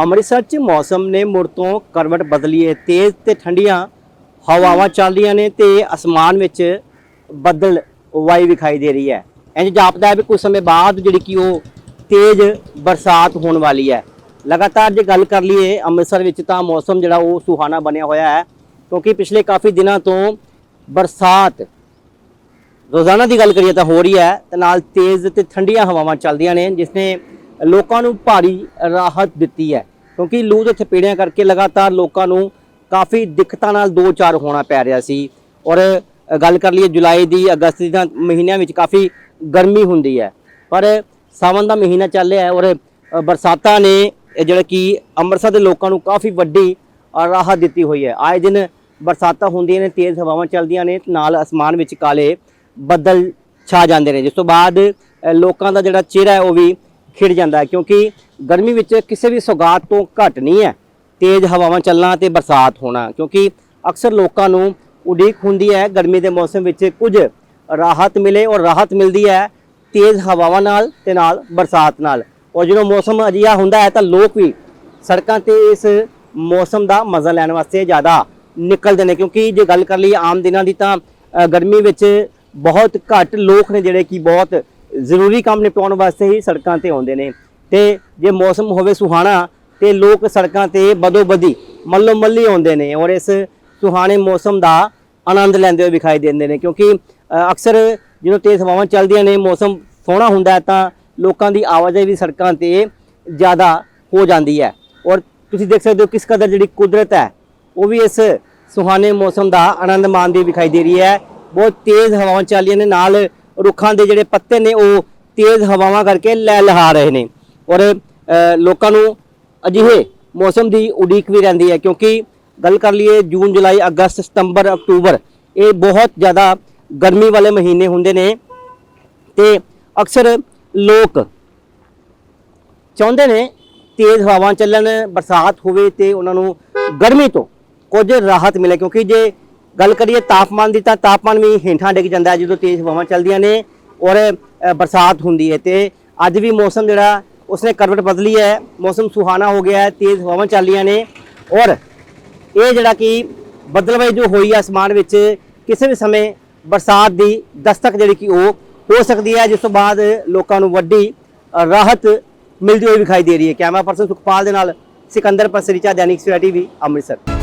ਅੰਮ੍ਰਿਤਸਰ 'ਚ ਮੌਸਮ ਨੇ ਮੁੜ ਤੋਂ ਕਰਵਟ ਬਦਲੀ ਹੈ ਤੇਜ਼ ਤੇ ਠੰਡੀਆਂ ਹਵਾਵਾਂ ਚੱਲ ਰਹੀਆਂ ਨੇ ਤੇ ਅਸਮਾਨ ਵਿੱਚ ਬੱਦਲ ਵਾਈ ਵਿਖਾਈ ਦੇ ਰਹੀ ਹੈ। ਇੰਜ ਜਾਪਦਾ ਹੈ ਵੀ ਕੁਝ ਸਮੇਂ ਬਾਅਦ ਜਿਹੜੀ ਕਿ ਉਹ ਤੇਜ਼ ਬਰਸਾਤ ਹੋਣ ਵਾਲੀ ਹੈ। ਲਗਾਤਾਰ ਜੇ ਗੱਲ ਕਰ ਲਈਏ ਅੰਮ੍ਰਿਤਸਰ ਵਿੱਚ ਤਾਂ ਮੌਸਮ ਜਿਹੜਾ ਉਹ ਸੁਹਾਣਾ ਬਣਿਆ ਹੋਇਆ ਹੈ, ਕਿਉਂਕਿ ਪਿਛਲੇ ਕਾਫੀ ਦਿਨਾਂ ਤੋਂ ਬਰਸਾਤ ਰੋਜ਼ਾਨਾ ਦੀ ਗੱਲ ਕਰੀਏ ਤਾਂ ਹੋ ਰਹੀ ਹੈ, ਤੇ ਨਾਲ ਤੇਜ਼ ਤੇ ਠੰਡੀਆਂ ਹਵਾਵਾਂ ਚੱਲਦੀਆਂ ਨੇ, ਜਿਸ ਨੇ ਲੋਕਾਂ ਨੂੰ ਭਾਰੀ ਰਾਹਤ ਦਿੱਤੀ ਹੈ। ਕਿਉਂਕਿ ਲੂ ਦੇ ਥਪੇੜਿਆਂ ਕਰਕੇ ਲਗਾਤਾਰ ਲੋਕਾਂ ਨੂੰ ਕਾਫੀ ਦਿੱਕਤਾਂ ਨਾਲ ਦੋ ਚਾਰ ਹੋਣਾ ਪੈ ਰਿਹਾ ਸੀ। ਔਰ ਗੱਲ ਕਰ ਲਈਏ ਜੁਲਾਈ ਦੀ, ਅਗਸਤ ਦੀ ਤਾਂ ਮਹੀਨਿਆਂ ਵਿੱਚ ਕਾਫੀ ਗਰਮੀ ਹੁੰਦੀ ਹੈ। ਪਰ ਸਾਵਨ ਦਾ ਮਹੀਨਾ ਚੱਲ ਰਿਹਾ ਹੈ ਔਰ ਬਰਸਾਤਾਂ ਨੇ ਜਿਹੜਾ ਕਿ ਅੰਮ੍ਰਿਤਸਰ ਦੇ ਲੋਕਾਂ ਨੂੰ ਕਾਫੀ ਵੱਡੀ ਰਾਹਤ ਦਿੱਤੀ ਹੋਈ ਹੈ। ਆਏ ਦਿਨ ਬਰਸਾਤਾਂ ਹੁੰਦੀਆਂ ਨੇ, ਤੇਜ਼ ਹਵਾਵਾਂ ਚੱਲਦੀਆਂ ਨੇ, ਨਾਲ ਅਸਮਾਨ ਵਿੱਚ ਕਾਲੇ ਬੱਦਲ ਛਾ ਜਾਂਦੇ ਨੇ। ਜਿਸ ਤੋਂ ਬਾਅਦ ਲੋਕਾਂ ਦਾ ਜਿਹੜਾ ਚਿਹਰਾ ਹੈ ਉਹ ਵੀ ਖਿੜ ਜਾਂਦਾ ਕਿਉਂਕਿ ਗਰਮੀ ਵਿੱਚ ਕਿਸੇ ਵੀ ਸੌਗਾਤ ਤੋਂ ਘੱਟ ਨਹੀਂ ਹੈ। ਤੇਜ਼ ਹਵਾਵਾਂ ਚੱਲਣਾ ਤੇ ਬਰਸਾਤ ਹੋਣਾ, ਕਿਉਂਕਿ ਅਕਸਰ ਲੋਕਾਂ ਨੂੰ ਉਡੀਕ ਹੁੰਦੀ ਹੈ, ਗਰਮੀ ਦੇ ਮੌਸਮ ਵਿੱਚ ਕੁਝ ਰਾਹਤ ਮਿਲੇ ਔਰ ਰਾਹਤ ਮਿਲਦੀ ਹੈ ਤੇਜ਼ ਹਵਾਵਾਂ ਨਾਲ ਤੇ ਨਾਲ ਬਰਸਾਤ ਨਾਲ। ਔਰ ਜਦੋਂ ਮੌਸਮ ਅਜਿਹਾ ਹੁੰਦਾ ਹੈ ਤਾਂ ਲੋਕ ਵੀ ਸੜਕਾਂ ਤੇ ਇਸ ਮੌਸਮ ਦਾ ਮਜ਼ਾ ਲੈਣ ਵਾਸਤੇ ਜ਼ਿਆਦਾ ਨਿਕਲਦੇ ਨੇ, ਕਿਉਂਕਿ ਜੇ ਗੱਲ ਕਰ ਲਈ ਆਮ ਦਿਨਾਂ ਦੀ ਤਾਂ ਗਰਮੀ ਵਿੱਚ ਬਹੁਤ ਘੱਟ ਲੋਕ ਨੇ ਜਿਹੜੇ ਕਿ ਬਹੁਤ ਜ਼ਰੂਰੀ ਕੰਮ ਨਿਪਟਾਉਣ ਵਾਸਤੇ ਹੀ ਸੜਕਾਂ ਤੇ ਆਉਂਦੇ ਨੇ। ਤੇ ਜੇ ਮੌਸਮ ਹੋਵੇ ਸੁਹਾਣਾ, ਤੇ ਲੋਕ ਸੜਕਾਂ ਤੇ ਬਦੋ ਬਦੀ ਮੱਲੋ ਮੱਲੀ ਆਉਂਦੇ ਨੇ ਔਰ ਇਸ ਸੁਹਾਣੇ ਮੌਸਮ ਦਾ ਆਨੰਦ ਲੈਂਦੇ ਹੋਏ ਵਿਖਾਈ ਦਿੰਦੇ ਨੇ। ਕਿਉਂਕਿ ਅਕਸਰ ਜਦੋਂ ਤੇਜ਼ ਹਵਾਵਾਂ ਚੱਲਦੀਆਂ ਨੇ, ਮੌਸਮ ਸੋਹਣਾ ਹੁੰਦਾ ਹੈ, ਤਾਂ ਲੋਕਾਂ ਦੀ ਆਵਾਜਾਈ ਵੀ ਸੜਕਾਂ ਤੇ ਜ਼ਿਆਦਾ ਹੋ ਜਾਂਦੀ ਹੈ। ਔਰ ਤੁਸੀਂ ਦੇਖ ਸਕਦੇ ਹੋ ਕਿਸ ਕਦਰ ਜਿਹੜੀ ਕੁਦਰਤ ਹੈ, ਉਹ ਵੀ ਇਸ ਸੁਹਾਣੇ ਮੌਸਮ ਦਾ ਆਨੰਦ ਮਾਣਦੀ ਵਿਖਾਈ ਦੇ ਰਹੀ ਹੈ। ਬਹੁਤ ਤੇਜ਼ ਹਵਾਵਾਂ ਚੱਲ ਰਹੀਆਂ ਨੇ, ਨਾਲ ਰੁੱਖਾਂ ਦੇ ਜਿਹੜੇ ਪੱਤੇ ਨੇ ਉਹ ਤੇਜ਼ ਹਵਾਵਾਂ ਕਰਕੇ ਲੈ ਲਹਾ ਰਹੇ ਨੇ। ਔਰ ਲੋਕਾਂ ਨੂੰ ਅਜਿਹੇ ਮੌਸਮ ਦੀ ਉਡੀਕ ਵੀ ਰਹਿੰਦੀ ਹੈ ਕਿਉਂਕਿ ਗੱਲ ਕਰ ਲਈਏ ਜੂਨ, ਜੁਲਾਈ, ਅਗਸਤ, ਸਤੰਬਰ, ਅਕਤੂਬਰ, ਇਹ ਬਹੁਤ ਜ਼ਿਆਦਾ ਗਰਮੀ ਵਾਲੇ ਮਹੀਨੇ ਹੁੰਦੇ ਨੇ ਤੇ ਅਕਸਰ ਲੋਕ ਚਾਹੁੰਦੇ ਨੇ ਤੇਜ਼ ਹਵਾਵਾਂ ਚੱਲਣ, ਬਰਸਾਤ ਹੋਵੇ ਤੇ ਉਹਨਾਂ ਨੂੰ ਗਰਮੀ ਤੋਂ ਕੁਝ ਰਾਹਤ ਮਿਲੇ ਕਿਉਂਕਿ ਜੇ ਗੱਲ ਕਰੀਏ ਤਾਪਮਾਨ ਦੀ ਤਾਂ ਤਾਪਮਾਨ ਵੀ ਹੇਠਾਂ ਡਿੱਗ ਜਾਂਦਾ ਜਦੋਂ ਤੇਜ਼ ਹਵਾਵਾਂ ਚੱਲਦੀਆਂ ਨੇ ਔਰ ਬਰਸਾਤ ਹੁੰਦੀ ਹੈ ਤੇ ਅੱਜ ਵੀ ਮੌਸਮ ਜਿਹੜਾ ਉਸਨੇ ਕਰਵਟ ਬਦਲੀ ਹੈ, ਮੌਸਮ ਸੁਹਾਣਾ ਹੋ ਗਿਆ ਹੈ, ਤੇਜ਼ ਹਵਾਵਾਂ ਚੱਲੀਆਂ ਨੇ ਔਰ ਇਹ ਜਿਹੜਾ ਕਿ ਬਦਲਵਾਈ ਜੋ ਹੋਈ ਹੈ ਅਸਮਾਨ ਵਿੱਚ ਕਿਸੇ ਵੀ ਸਮੇਂ ਬਰਸਾਤ ਦੀ ਦਸਤਕ ਜਿਹੜੀ ਕਿ ਉਹ ਹੋ ਸਕਦੀ ਹੈ, ਜਿਸ ਤੋਂ ਬਾਅਦ ਲੋਕਾਂ ਨੂੰ ਵੱਡੀ ਰਾਹਤ ਮਿਲਦੀ ਹੋਈ ਵਿਖਾਈ ਦੇ ਰਹੀ ਹੈ। ਕੈਮਰਾ ਪਰਸਨ ਸੁਖਪਾਲ ਦੇ ਨਾਲ ਸਿਕੰਦਰ, ਪਸਰੀਚਾ, ਦੈਨਿਕ ਸਵੇਰਾ ਟੀਵੀ, ਅੰਮ੍ਰਿਤਸਰ।